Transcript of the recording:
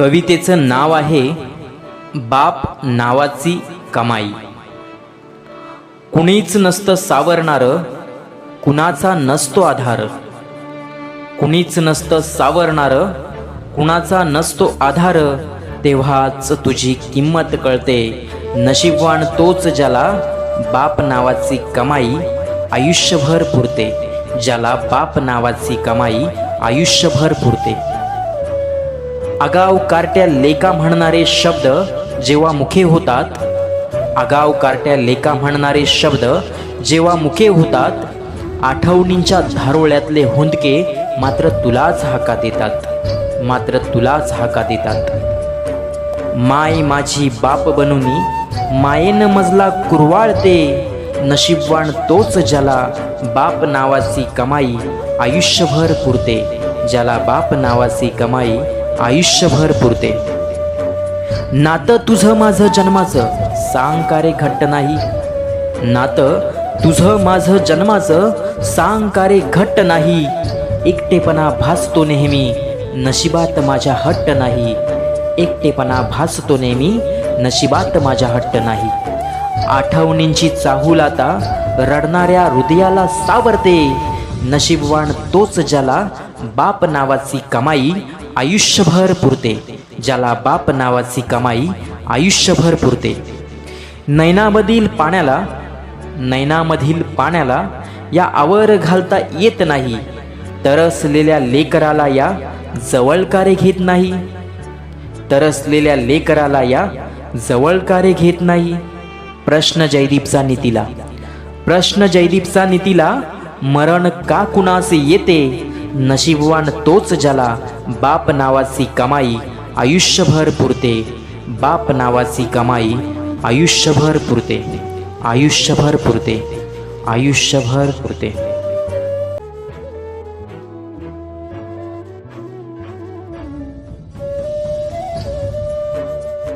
कवितेचं नाव आहे बाप नावाची कमाई. कुणीच नसतं सावरणारं कुणाचा नसतो आधार. कुणीच नसतं सावरणारं कुणाचा नसतो आधार तेव्हाच तुझी किंमत कळते. नशीबवान तोच ज्याला बाप नावाची कमाई आयुष्यभर पुरते. ज्याला बाप नावाची कमाई आयुष्यभर पुरते. आगाव कार्ट्या लेका म्हणणारे शब्द जेव्हा मुखे होतात आगाव कार्ट्या लेका म्हणणारे शब्द जेव्हा मुखे होतात आठवणींच्या धारोळ्यातले हुंदके मात्र तुलाच हाका देतात मात्र तुलाच हाका देतात माय माझी बाप बनूनी मायेनं मजला कुरवाळते नशीबवान तोच ज्याला बाप नावाची कमाई आयुष्यभर पुरते ज्याला बाप नावाची कमाई आयुष्यभर पुरते. नातं तुझं माझं जन्माचं सांग का रे घट्ट नाही. नातं तुझं माझं जन्माचं सांग का रे घट्ट नाही. एकटेपणा भासतो नेहमी नशिबात माझ्या हट्ट नाही. एकटेपणा भासतो नेहमी नशिबात माझ्या हट्ट नाही. आठवणींची चाहूल आता रडणाऱ्या हृदयाला सावरते. नशीबवान तोच ज्याला बाप नावाची कमाई आयुष्यभर पुरते ज्याला बाप नावाची कमाई आयुष्यभर पुरते. नैनामधील पाण्याला नैनामधील पाण्याला या आवर घालता येत नाही तरसलेल्या लेकराला या जवळकारे घेत नाही. तरसलेल्या लेकराला या जवळकारे घेत नाही. प्रश्न जयदीपचा नीतीला. प्रश्न जयदीपचा नीतीला मरण का कुणास येते? नशीबवान तोच ज्याला बाप नावाची कमाई आयुष्यभर पुरते. बाप नावाची कमाई आयुष्यभर पुरते. आयुष्यभर पुरते. आयुष्यभर पुरते.